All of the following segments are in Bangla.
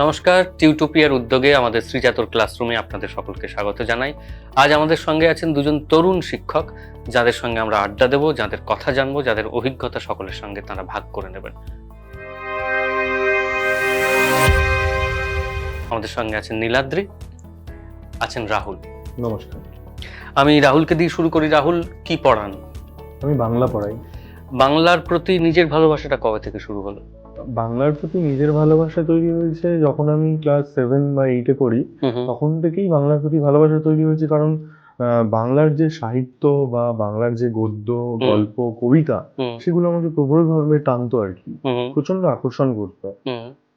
নমস্কার টিউটোপিয়ার উদ্যোগে আমাদের শ্রীজাতর ক্লাসরুমে আপনাদের সকলকে স্বাগত জানাই। আজ আমাদের সঙ্গে আছেন দুজন তরুণ শিক্ষক যাদের সঙ্গে আমরা আড্ডা দেব যাদের কথা জানব যাদের অভিজ্ঞতা সকলের সঙ্গে তারা ভাগ করে নেবেন। আমাদের সঙ্গে আছেন নীলাদ্রি আছেন রাহুল। নমস্কার। আমি রাহুলকে দিয়ে শুরু করি। রাহুল কি পড়ান? আমি বাংলা পড়াই। বাংলার প্রতি নিজের ভালোবাসাটা কবে থেকে শুরু হলো? বাংলার প্রতি নিজের ভালোবাসা তৈরি হয়েছে যখন আমি ক্লাস সেভেন বা এইটে পড়ি তখন থেকেই বাংলার প্রতি ভালোবাসা তৈরি হয়েছে। কারণ বাংলার যে সাহিত্য বা বাংলার যে গদ্য গল্প কবিতা সেগুলো আমাকে প্রবলভাবে টানতো আর কি। প্রচণ্ড আকর্ষণ করতো।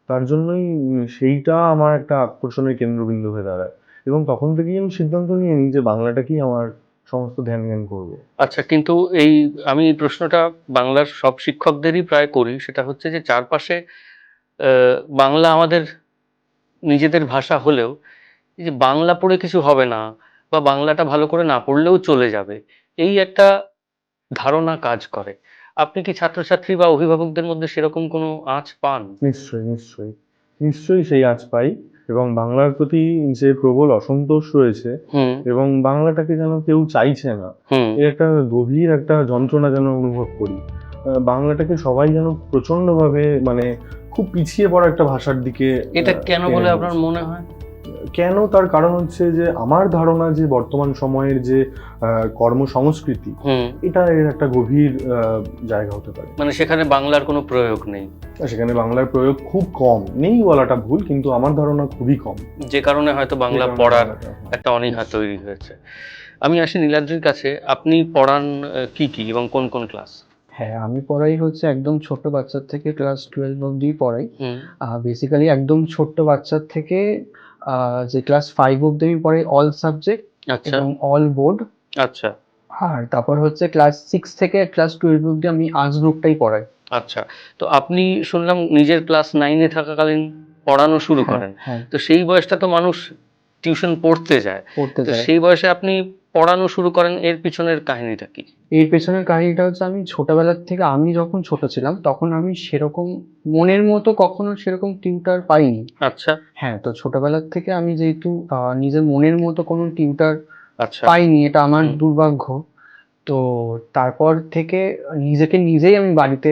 তার জন্যই সেইটা আমার একটা আকর্ষণের কেন্দ্রবিন্দু হয়ে দাঁড়ায়। এবং তখন থেকেই আমি সিদ্ধান্ত নিয়ে নিই যে বাংলাটাকেই আমার সমস্ত ধ্যান জ্ঞান করব। আচ্ছা কিন্তু এই আমি এই প্রশ্নটা বাংলার সব শিক্ষকদেরই প্রায় করি সেটা হচ্ছে যে চারপাশে বাংলা আমাদের নিজেদের ভাষা হলেও যে বাংলা পড়ে কিছু হবে না বা বাংলাটা ভালো করে না পড়লেও চলে যাবে এই একটা ধারণা কাজ করে। আপনি কি ছাত্রছাত্রী বা অভিভাবকদের মধ্যে সেরকম কোনো আঁচ পান? নিশ্চয়ই নিশ্চয়ই। নিশ্চয়ই সেই আঁচ পাই। এবং বাংলার প্রতি যে প্রবল অসন্তোষ রয়েছে এবং বাংলাটাকে যেন কেউ চাইছে না এর একটা গভীর একটা যন্ত্রণা যেন অনুভব করি। বাংলাটাকে সবাই যেন প্রচন্ডভাবে মানে খুব পিছিয়ে পড়া একটা ভাষার দিকে এটা কেন বলে আপনার মনে হয়? কেন তার কারণ হচ্ছে যে আমার ধারণা যে বর্তমান সময়ের যে কর্মসংস্কৃতি এটা এর একটা গভীর আহ, জায়গা হতে পারে। মানে সেখানে বাংলার কোনো প্রয়োগ নেই। সেখানে বাংলার প্রয়োগ খুব কম। নেই বলাটা ভুল কিন্তু আমার ধারণা খুবই কম। যে কারণে হয়তো বাংলা পড়ার একটা অনীহা তৈরি হয়েছে। আমি আসি নীলাদ্রির কাছে। আপনি পড়ান কি কি এবং কোন কোন ক্লাস? হ্যাঁ আমি পড়াই হচ্ছে একদম ছোট বাচ্চার থেকে ক্লাস টুয়েলভ অবধি পড়াই। বেসিক্যালি একদম ছোট্ট বাচ্চার থেকে যে ক্লাস ফাইভ অব্দি আমি পড়াই অল সাবজেক্ট আচ্ছা। এবং অল বোর্ড আচ্ছা। আর তারপর হচ্ছে ক্লাস সিক্স থেকে ক্লাস টুয়েলভ অব্দি আমি আর্টস গ্রুপটাই পড়াই। আচ্ছা। তো আপনি শুনলাম নিজের ক্লাস নাইনে থাকাকালীন পড়ানো শুরু করেন। হ্যাঁ। তো সেই বয়সটা তো মানুষ টিউশন পড়তে যায়। পড়তে চাই সেই বয়সে আপনি পড়ানো শুরু করেন এর পিছনের কাহিনীটা কি? এর পেছনের কাহিনীটা হচ্ছে আমি ছোটবেলার থেকে আমি যখন ছোট ছিলাম তখন আমি সেরকম মনের মতো কখনো সেরকম টিউটার পাইনি। আচ্ছা। হ্যাঁ তো ছোটবেলার থেকে আমি যেহেতু নিজের মনের মতো কোনো টিউটার আচ্ছা। পাইনি এটা আমার দুর্ভাগ্য। তো তারপর থেকে নিজেকে নিজেই আমি বাড়িতে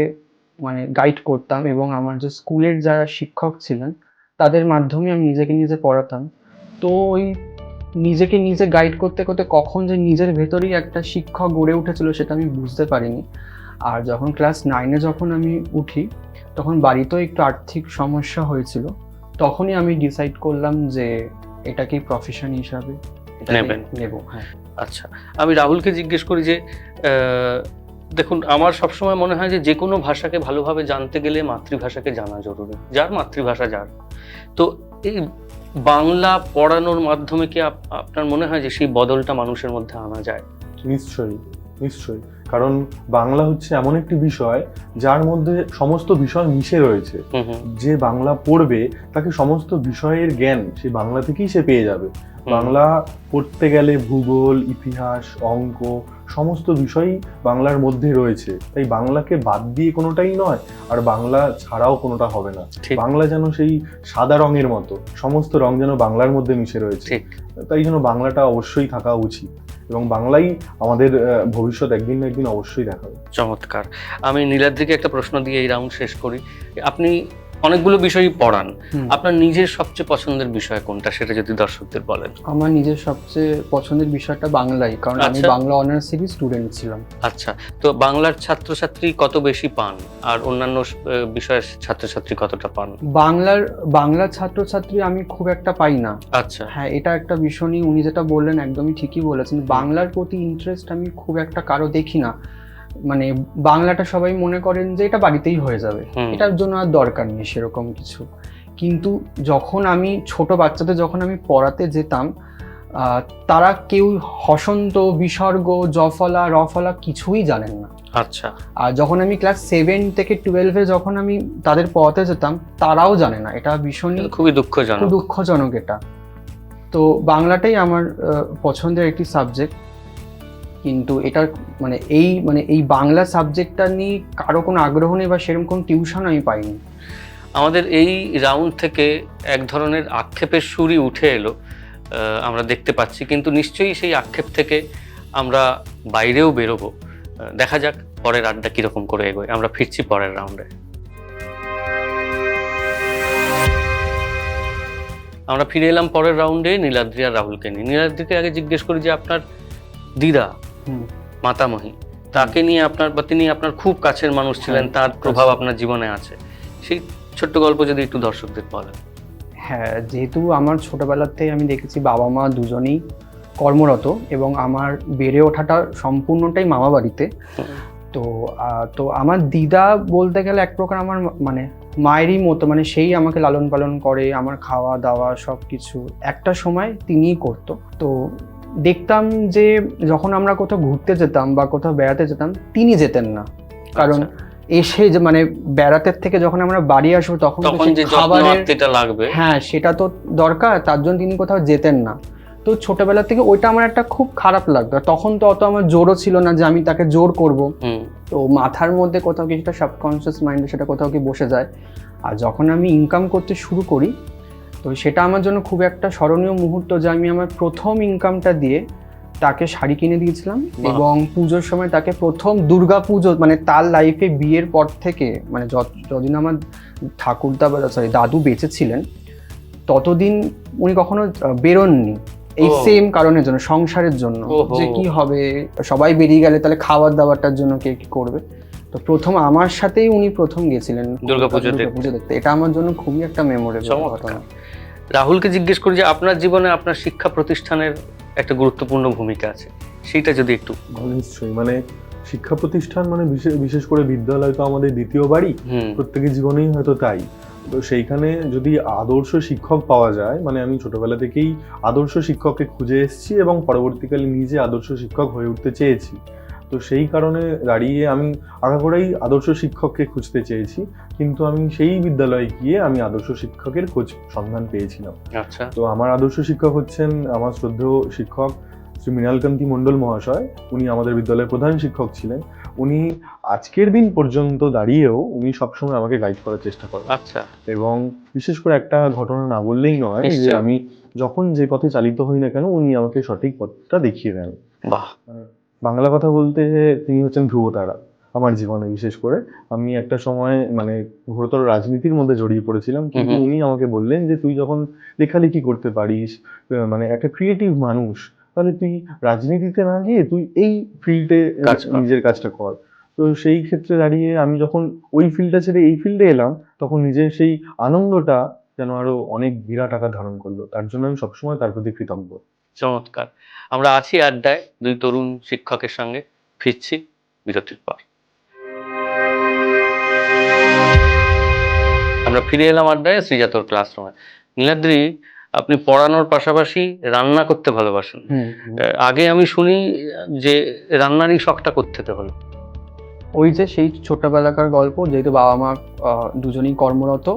মানে গাইড করতাম এবং আমার যে স্কুলের যারা শিক্ষক ছিলেন তাদের মাধ্যমে আমি নিজেকে নিজে পড়াতাম। তো ওই নিজেকে নিজে গাইড করতে করতে কখন যে নিজের ভেতরেই একটা শিক্ষক গড়ে উঠেছিল সেটা আমি বুঝতে পারিনি। আর যখন ক্লাস নাইনে যখন আমি উঠি তখন বাড়িতেও একটু আর্থিক সমস্যা হয়েছিল। তখনই আমি ডিসাইড করলাম যে এটাকে প্রফেশন হিসাবে নেবেন। নেব হ্যাঁ। আচ্ছা আমি রাহুলকে জিজ্ঞেস করি যে দেখুন আমার সবসময় মনে হয় যে যে কোনো ভাষাকে ভালোভাবে জানতে গেলে মাতৃভাষাকে জানা জরুরি। যার মাতৃভাষা যার। তো এই বাংলা পড়ানোর মাধ্যমে কি আপ- আপনার মনে হয় যে সেই বদলটা মানুষের মধ্যে আনা যায়? নিশ্চয়ই নিশ্চয়ই। কারণ বাংলা হচ্ছে এমন একটি বিষয় যার মধ্যে সমস্ত বিষয় মিশে রয়েছে। যে বাংলা পড়বে তাকে সমস্ত বিষয়ের জ্ঞান সে বাংলা থেকেই সে পেয়ে যাবে। বাংলা পড়তে গেলে ভূগোল ইতিহাস অঙ্ক সমস্ত বিষয়ই বাংলার মধ্যে রয়েছে। তাই বাংলাকে বাদ দিয়ে কোনোটাই নয় আর বাংলা ছাড়াও কোনোটা হবে না। বাংলা যেন সেই সাদা রঙের মতো সমস্ত রং যেন বাংলার মধ্যে মিশে রয়েছে। তাই জন্য বাংলাটা অবশ্যই থাকা উচিত এবং বাংলাই আমাদের ভবিষ্যৎ একদিন না একদিন অবশ্যই দেখাবে। চমৎকার। আমি নীলাদ্রিকে একটা প্রশ্ন দিয়ে এই রাউন্ড শেষ করি। আপনি অনেকগুলো বিষয়ই পড়ান। আপনার নিজের সবচেয়ে পছন্দের বিষয় কোনটা সেটা যদি দর্শকদের বলেন? আমার নিজের সবচেয়ে পছন্দের বিষয়টা বাংলাই কারণ আমি আচ্ছা। বাংলা অনার্সেরই স্টুডেন্ট ছিলাম। আচ্ছা তো বাংলার ছাত্রছাত্রী কত বেশি পান? আর অন্যান্য বিষয়ের ছাত্রছাত্রী কতটা পান? বাংলার বাংলা ছাত্রছাত্রী আমি খুব একটা পাই না। আচ্ছা। হ্যাঁ এটা একটা ভীষণই উনি যেটা বললেন একদমই ঠিকই বলেছেন। বাংলার প্রতি ইন্টারেস্ট আমি খুব একটা কারও দেখি না। মানে বাংলাটা সবাই মনে করেন যে এটা বাড়িতেই হয়ে যাবে। এটার জন্য আর দরকার নেই সেরকম কিছু। কিন্তু যখন আমি ছোট বাচ্চাদের যখন আমি পড়াতে যেতাম তারা কেউ হসন্ত বিসর্গ জফলা রফলা কিছুই জানেন না। আচ্ছা। আর যখন আমি ক্লাস সেভেন থেকে টুয়েলভে যখন আমি তাদের পড়াতে যেতাম তারাও জানে না। এটা ভীষণই এটা খুবই দুঃখজনক। দুঃখজনক এটা। তো বাংলাটাই আমার পছন্দের একটি সাবজেক্ট কিন্তু এটার মানে এই মানে এই বাংলা সাবজেক্টটা নিয়ে কারও কোনো আগ্রহ নেই বা সেরকম কোনো টিউশন আমি পাইনি। আমাদের এই রাউন্ড থেকে এক ধরনের আক্ষেপের সুরই উঠে এলো আমরা দেখতে পাচ্ছি। কিন্তু নিশ্চয়ই সেই আক্ষেপ থেকে আমরা বাইরেও বেরোবো। দেখা যাক পরের আড্ডা কীরকম করে এগোয়। আমরা ফিরছি পরের রাউন্ডে। আমরা ফিরে এলাম পরের রাউন্ডে নীলাদ্রি আর রাহুলকে নিয়ে। নীলাদ্রিকে আগে জিজ্ঞেস করি যে, আপনার দিদা। মাতামহী। তাকে নিয়ে আপনার বা তিনি আপনার খুব কাছের মানুষ ছিলেন হ্যাঁ, তার প্রভাব আপনার জীবনে আছে। সেই ছোট্ট গল্প যদি একটু দর্শকদের বলেন। হ্যাঁ যেহেতু আমার ছোটবেলাতেই আমি দেখেছি বাবা মা দুজনেই কর্মরত এবং আমার বেড়ে ওঠাটা সম্পূর্ণটাই মামা বাড়িতে। তো তো আমার দিদা বলতে গেলে এক প্রকার আমার মানে মায়েরই মতো মানে সেই আমাকে লালন পালন করে আমার খাওয়া দাওয়া সব কিছু একটা সময় তিনিই করতো। তো দেখতাম যে যখন আমরা কোথাও ঘুরতে যেতাম বা কোথাও বেড়াতে যেতাম তিনি যেতেন না। কারণ আচ্ছা, এসে যে মানে বেড়াতে থেকে যখন আমরা বাড়ি আসব তখন খাবারের লাগবে। হ্যাঁ সেটা তো দরকার তার জন্য তিনি কোথাও যেতেন না। তো ছোটবেলা থেকে ওইটা আমার একটা খুব খারাপ লাগতো। তখন তো অত আমার জোরও ছিল না যে আমি তাকে জোর করব। তো মাথার মধ্যে কোথাও কিছুটা সাবকনসিয়াস মাইন্ডে সেটা কোথাও কি বসে যায়। আর যখন আমি ইনকাম করতে শুরু করি তো সেটা আমার জন্য খুব একটা স্মরণীয় মুহূর্ত যে আমি আমার প্রথম ইনকামটা দিয়ে তাকে শাড়ি কিনে দিয়েছিলাম এবং পুজোর সময় তাকে প্রথম দুর্গা পুজো মানে তার লাইফে বিয়ের পর থেকে মানে যত- যতদিন আমার ঠাকুরদা বা সরি দাদু বেঁচে ছিলেন ততদিন উনি কখনো বেরোননি। এই সেম কারণের জন্য সংসারের জন্য যে কি হবে সবাই বেরিয়ে গেলে তাহলে খাবার দাবারটার জন্য কে কি করবে? তো প্রথম আমার সাথেই উনি প্রথম গেছিলেন। দুর্গাপুজো দেখতে। পুজো দেখতে এটা আমার জন্য খুবই একটা মেমোরেবল। ঘটনা। রাহুলকে জিজ্ঞেস করি যে আপনার জীবনে আপনার শিক্ষা প্রতিষ্ঠানের একটা গুরুত্বপূর্ণ ভূমিকা আছে সেটা যদি একটু নিশ্চয়ই। মানে শিক্ষা প্রতিষ্ঠান মানে বিশেষ করে বিদ্যালয় তো আমাদের দ্বিতীয় বাড়ি প্রত্যেকের জীবনেই হয়তো তাই। তো সেইখানে যদি আদর্শ শিক্ষক পাওয়া যায় মানে আমি ছোটবেলা থেকেই আদর্শ শিক্ষককে খুঁজে এসেছি এবং পরবর্তীকালে নিজে আদর্শ শিক্ষক হয়ে উঠতে চেয়েছি। তো সেই কারণে দাঁড়িয়ে আমি আগাগোড়াই আদর্শ শিক্ষককে খুঁজতে চেয়েছি কিন্তু আমি সেই বিদ্যালয়ে গিয়ে আমি আদর্শ শিক্ষকের খোঁজ সন্ধান পেয়েছিলাম। আচ্ছা। তো আমার আদর্শ শিক্ষক হচ্ছেন আমার শ্রদ্ধেয় শিক্ষক শ্রী মৃণালকান্তি মণ্ডল মহাশয় উনি আমাদের বিদ্যালয়ের প্রধান শিক্ষক ছিলেন। উনি আজকের দিন পর্যন্ত দাঁড়িয়েও উনি সবসময় আমাকে গাইড করার চেষ্টা করেন। আচ্ছা। এবং বিশেষ করে একটা ঘটনা না বললেই নয় যে আমি যখন যে পথে চালিত হই না কেন উনি আমাকে সঠিক পথটা দেখিয়ে দেন। বাহ। বাংলা কথা বলতে তিনি হচ্ছেন ধ্রুবতারা আমার জীবনে বিশেষ করে। আমি একটা সময় মানে ঘোরতর রাজনীতির মধ্যে জড়িয়ে পড়েছিলাম কিন্তু। উনি আমাকে বললেন যে তুই যখন লেখালেখি করতে পারিস মানে একটা ক্রিয়েটিভ মানুষ তাহলে তুই রাজনীতিতে না গিয়ে তুই এই ফিল্ডে নিজের কাজটা কর। তো সেই ক্ষেত্রে দাঁড়িয়ে আমি যখন ওই ফিল্ডটা ছেড়ে এই ফিল্ডে এলাম তখন নিজের সেই আনন্দটা যেন আরও অনেক বিরাট আকার ধারণ করল। তার জন্য আমি সবসময় তার প্রতি কৃতজ্ঞ। চমৎকার। আমরা আছি আড্ডায় দুই তরুণ শিক্ষকের সঙ্গে ফিরছি বিরতির পর। আমরা ফিরে এলাম আড্ডায় শ্রীজাতর ক্লাসরুমে। নীলাদ্রি আপনি পড়ানোর পাশাপাশি রান্না করতে ভালোবাসেন। আগে আমি শুনি যে রান্নারই শখটা করতে হলো? ওই যে সেই ছোটবেলাকার গল্প যেহেতু বাবা মা দুজনেই কর্মরত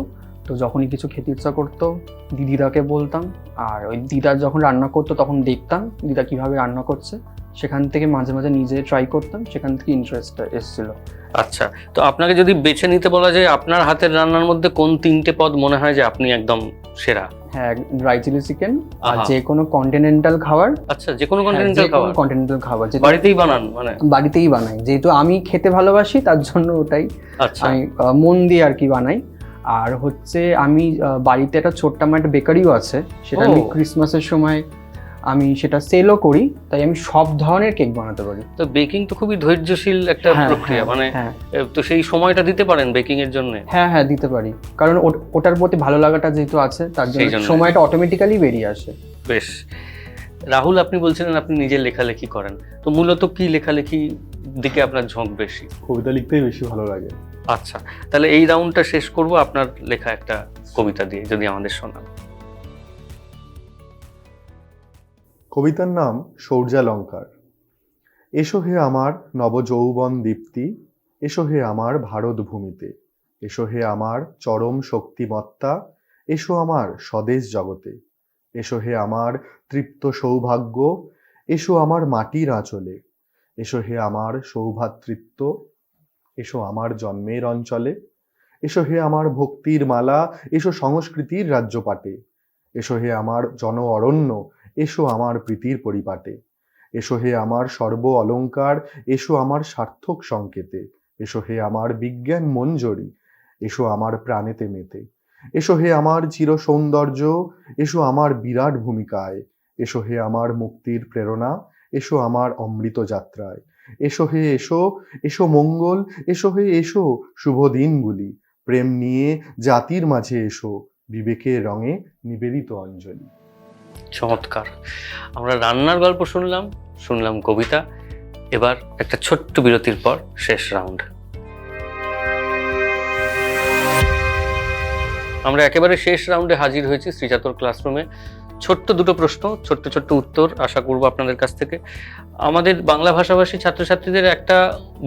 তো যখনই কিছু খেতে ইচ্ছা করতো দিদিদাকে বলতাম। আর ওই দিদার যখন রান্না করতো তখন দেখতাম দিদা কীভাবে রান্না করছে। সেখান থেকে মাঝে মাঝে নিজে ট্রাই করতাম সেখান থেকে ইন্টারেস্ট এসেছিল। আচ্ছা তো আপনাকে যদি বেছে নিতে বলা যায় আপনার হাতের রান্নার মধ্যে কোন তিনটে পদ মনে হয় যে আপনি একদম সেরা? হ্যাঁ ড্রাই চিলি চিকেন আর। যে কোনো কন্টিনেন্টাল খাবার। আচ্ছা যে কোনো হ্যাঁ, কন্টিনেন্টাল খাবার। কন্টিনেন্টাল খাবার যেটা বাড়িতেই বানান মানে? বাড়িতেই বানাই। যেহেতু আমি খেতে ভালোবাসি তার জন্য ওটাই আচ্ছা। আমি মন দিয়ে আর কি বানাই। আর হচ্ছে আমি বাড়িতে একটা ছোট্ট আমার একটা বেকারিও আছে সেটা আমি ক্রিসমাসের সময় আমি সেটা সেলও করি তাই আমি সব ধরনের কেক বানাতে পারি। তো বেকিং তো খুবই ধৈর্যশীল একটা হ্যাঁ, প্রক্রিয়া হ্যাঁ, মানে হ্যাঁ। তো সেই সময়টা দিতে পারেন বেকিং এর জন্য? হ্যাঁ হ্যাঁ দিতে পারি। কারণ ওট- ওটার প্রতি ভালো লাগাটা যেহেতু আছে তার জন্য জন্য। সময়টা অটোমেটিক্যালি বেরিয়ে আসে। বেশ। রাহুল আপনি বলছিলেন আপনি নিজে লেখালেখি করেন। তো মূলত কি লেখালেখি দিকে আপনার ঝোঁক বেশি? কবিতা লিখতেই বেশি ভালো লাগে। আচ্ছা তাহলে এই রাউন্ডটা শেষ করব আপনার লেখা একটা কবিতা দিয়ে, যদি আমাদের শোনান। কবিতার নাম সৌর্যালঙ্কার এসো হে আমার নবযৌবন দীপ্তি, এসো হে আমার ভারত ভূমিতে, এসো হে আমার চরম শক্তিমত্তা, এসো আমার স্বদেশ জগতে, এসো হে আমার তৃপ্ত সৌভাগ্য, এসো আমার মাটির আঁচলে, এসো হে আমার সৌভাতৃত্ব এসো আমার জন্মের অঞ্চলে। এসো হে আমার ভক্তির মালা, এসো সংস্কৃতির রাজ্য পাটে এসো হে আমার জন অরণ্য এসো আমার প্রীতির পরিপাটে। এসো হে আমার সর্ব অলঙ্কার, এসো আমার সার্থক সংকেতে। এসো হে আমার বিজ্ঞান মঞ্জরি, এসো আমার প্রাণেতে মেতে। এসো হে আমার চির সৌন্দর্য, এসো আমার বিরাট ভূমিকায়। এসো হে আমার মুক্তির প্রেরণা, এসো আমার অমৃত যাত্রায়। এসো হে, এসো এসো মঙ্গল, এসো হে, এসো শুভ দিনগুলি। প্রেম নিয়ে জাতির মাঝে এসো, বিবেকের রঙে নিবেদিত অঞ্জলি। চমৎকার। আমরা রান্নার গল্প শুনলাম শুনলাম কবিতা, এবার একটা ছোট্ট বিরতির পর শেষ রাউন্ড। আমরা একেবারে শেষ রাউন্ডে হাজির হয়েছি শ্রীজাতর ক্লাসরুমে। ছোট্ট দুটো প্রশ্ন ছোট্ট ছোট্ট উত্তর আশা করব আপনাদের কাছ থেকে। আমাদের বাংলা ভাষাভাষী ছাত্রছাত্রীদের একটা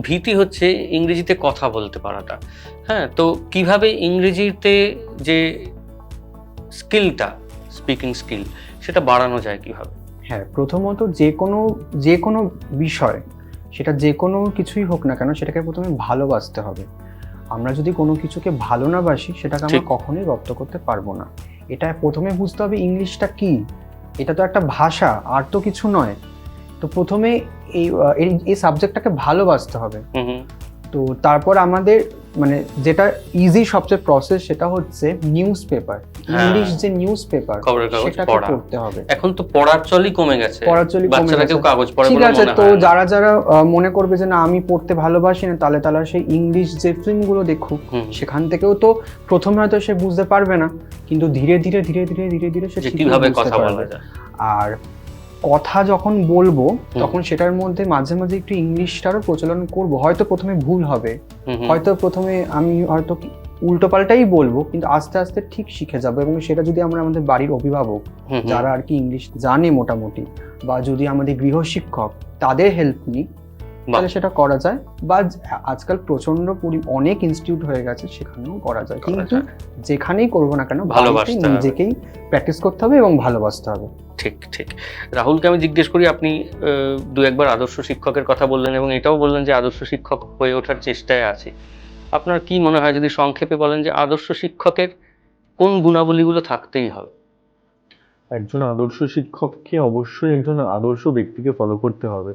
ভীতি হচ্ছে ইংরেজিতে কথা বলতে পারাটা। হ্যাঁ তো কীভাবে ইংরেজিতে যে স্কিলটা স্পিকিং স্কিল সেটা বাড়ানো যায় কীভাবে? হ্যাঁ প্রথমত যে কোনো যে কোনো বিষয় সেটা যে কোনো কিছুই হোক না কেন সেটাকে প্রথমে ভালোবাসতে হবে। আমরা যদি কোনো কিছুকে ভালো না বাসি সেটাকে আমরা কখনোই রপ্ত করতে পারব না। এটা প্রথমে বুঝতে হবে ইংলিশটা কি। এটা তো একটা ভাষা আর তো কিছু নয়। তো প্রথমে এই এই- সাবজেক্টটাকে ভালোবাসতে হবে। তো তারপর আমাদের মানে যেটা ইজি সবচেয়ে প্রসেস সেটা হচ্ছে নিউজ পেপার। ইংলিশ যে নিউজ পেপার সেটাকে পড়তে হবে এখন তো পড়ার চলই কমে গেছে পড়ার চলই কমে গেছে। কাগজ পড়ে ঠিক আছে তো যারা যারা মনে করবে যে না আমি পড়তে ভালোবাসি না তাহলে তারা সেই ইংলিশ যে ফিল্মগুলো দেখুক সেখান থেকেও তো প্রথমে হয়তো সে বুঝতে পারবে না কিন্তু ধীরে ধীরে ধীরে ধীরে ধীরে ধীরে সে কীভাবে কথা। বলা যায় আর কথা যখন বলব তখন সেটার মধ্যে মাঝে মাঝে একটু ইংলিশটারও প্রচলন করব হয়তো প্রথমে ভুল হবে। হয়তো প্রথমে আমি হয়তো উল্টো পাল্টাই বলব কিন্তু আস্তে আস্তে ঠিক শিখে যাব এবং সেটা যদি আমরা আমাদের বাড়ির অভিভাবক। যারা আর কি ইংলিশ জানে মোটামুটি বা যদি আমাদের গৃহশিক্ষক তাদের হেল্প নিই তাহলে সেটা করা যায়। বা আজকাল প্রচণ্ড পরি অনেক ইনস্টিটিউট হয়ে গেছে সেখানেও করা যায়। কিন্তু যেখানেই করব না কেন ভালোবাসতে নিজেকেই প্র্যাকটিস করতে হবে এবং ভালোবাসতে হবে। ঠিক ঠিক। রাহুলকে আমি জিজ্ঞেস করি আপনি দু একবার আদর্শ শিক্ষকের কথা বললেন এবং এটাও বললেন যে আদর্শ শিক্ষক হয়ে ওঠার চেষ্টায় আছে। আপনার কি মনে হয় যদি সংক্ষেপে বলেন যে আদর্শ শিক্ষকের কোন গুণাবলীগুলো থাকতেই হবে? একজন আদর্শ শিক্ষককে অবশ্যই একজন আদর্শ ব্যক্তিকে ফলো করতে হবে।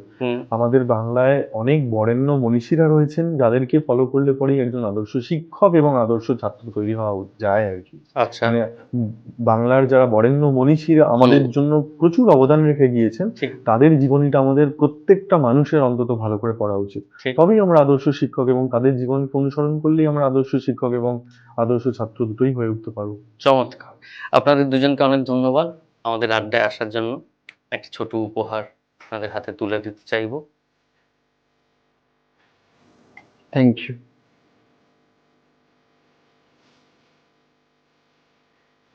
আমাদের বাংলায় অনেক বরেণ্য মনীষীরা রয়েছেন যাদেরকে ফলো করলে পরেই একজন আদর্শ শিক্ষক এবং আদর্শ ছাত্র তৈরি হওয়া যায় আর কি। আচ্ছা। মানে বাংলার যারা বরেণ্য মনীষীরা আমাদের জন্য প্রচুর অবদান রেখে গিয়েছেন তাদের জীবনীটা আমাদের প্রত্যেকটা মানুষের অন্তত ভালো করে পড়া উচিত। তবেই আমরা আদর্শ শিক্ষক এবং তাদের জীবনকে অনুসরণ করলেই আমরা আদর্শ শিক্ষক এবং আদর্শ ছাত্র দুটোই হয়ে উঠতে পারব। চমৎকার। আপনাদের দুজনকে অনেক ধন্যবাদ। আমাদের আড্ডায় আসার জন্য একটা ছোট উপহার আপনাদের হাতে তুলে দিতে চাইব। থ্যাংক ইউ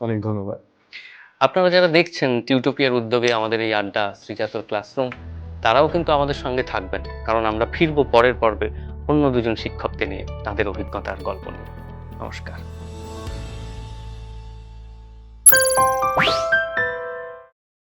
অনেক ধন্যবাদ। আপনারা যারা দেখছেন টিউটোপিয়ার উদ্যোগে আমাদের এই আড্ডা শ্রীজাতর ক্লাসরুম তারাও কিন্তু আমাদের সঙ্গে থাকবেন কারণ আমরা ফিরবো পরের পর্বে অন্য দুজন শিক্ষককে নিয়ে তাদের অভিজ্ঞতার গল্প নিয়ে। নমস্কার।